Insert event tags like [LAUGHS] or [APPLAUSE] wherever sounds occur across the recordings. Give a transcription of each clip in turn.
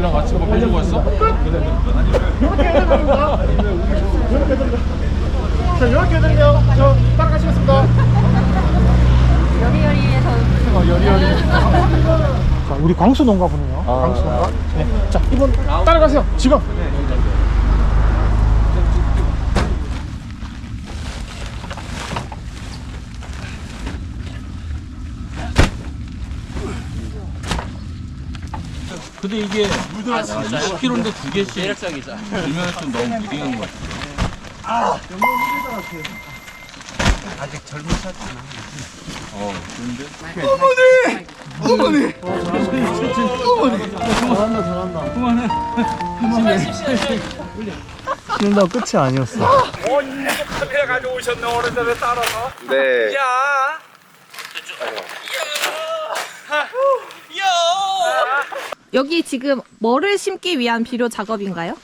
우리랑 같이 뭐 해주고 왔어? 자 이렇게 해드리면 저 따라가시겠습니다. 여리여리해서 어, 여리여리. [LAUGHS] 자 우리 광수 농가 보네요. 광수 농가. 네. 자 이분 따라가세요. 지금. 근데 이게 아, 20kg인데 두 개씩 대략적이죠. 들면 좀 너무 무리한 것 같아. 아직 젊은 샷잖아. 어, 근데 잘한다 잘한다. 그만해. 그만해. 지금 나 끝이 아니었어. 네. 여기 지금 뭐를 심기 위한 비료 작업인가요?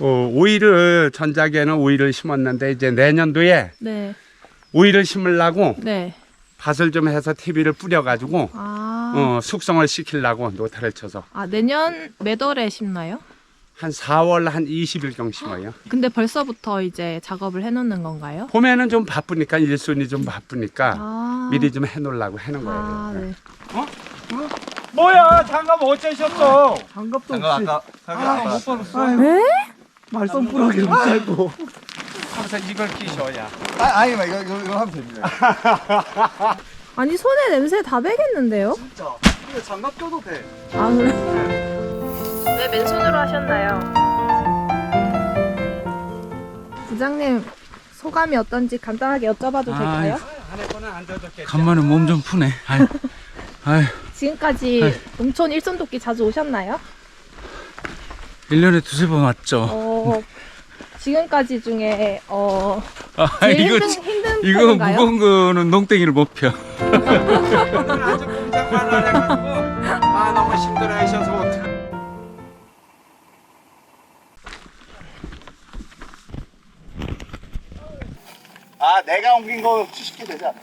어, 오이를 전작에는 오이를 심었는데 이제 내년도에 네, 오이를 심으려고 네. 밭을 좀 해서 TV를 뿌려가지고 아, 어, 숙성을 시키려고 노타를 쳐서 아 내년 몇 월에 심나요? 한 4월 한 20일경 심어요. 근데 벌써부터 이제 작업을 해놓는 건가요? 봄에는 좀 바쁘니까 일손이 좀 바쁘니까 아, 미리 좀 해놓으려고 하는 거예요. 아, 네. 뭐야 장갑 어째셨어? 장갑도 없이. 아까 아까 못 받았어. 왜? 말썽꾸러기를 못 살고. 항상 이걸 끼셔야. 아, 아니 마 이거 이거, 이거 하면 됩니다. 아니 손에 냄새 다 배겠는데요? 진짜. 근데 장갑 껴도 돼. 아 그래? 왜 맨손으로 하셨나요? 부장님 소감이 어떤지 간단하게 여쭤봐도 될까요? 안. 간만에 몸 좀 푸네. 아유, 아유, 지금까지 농촌 일손돕기 자주 오셨나요? 1년에 두세 번 왔죠. 어, 지금까지 중에 어, 아, 제일 이거, 힘든, 힘든 이거 편인가요? 무거운 거는 농땡이를 못 펴. 오늘 아주 꼼짝만 안 해가지고 아 너무 힘들어 하셔서 어떡- 아 내가 옮긴 거 70개 되지 않아?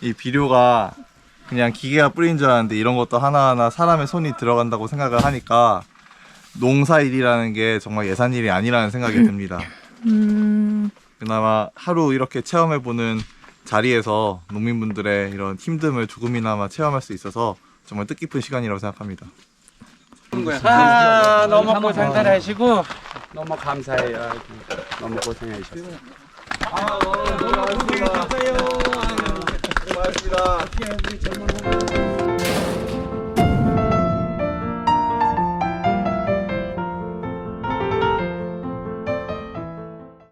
이 비료가 그냥 기계가 뿌린 줄 알았는데 이런 것도 하나하나 사람의 손이 들어간다고 생각을 하니까 농사일이라는 게 정말 예산일이 아니라는 생각이 [LAUGHS] 듭니다. 음, 그나마 하루 이렇게 체험해보는 자리에서 농민분들의 이런 힘듦을 조금이나마 체험할 수 있어서 정말 뜻깊은 시간이라고 생각합니다. 아 너무 고생들 하시고 너무 감사해요. 너무 고생하셨어요. 고맙습니다.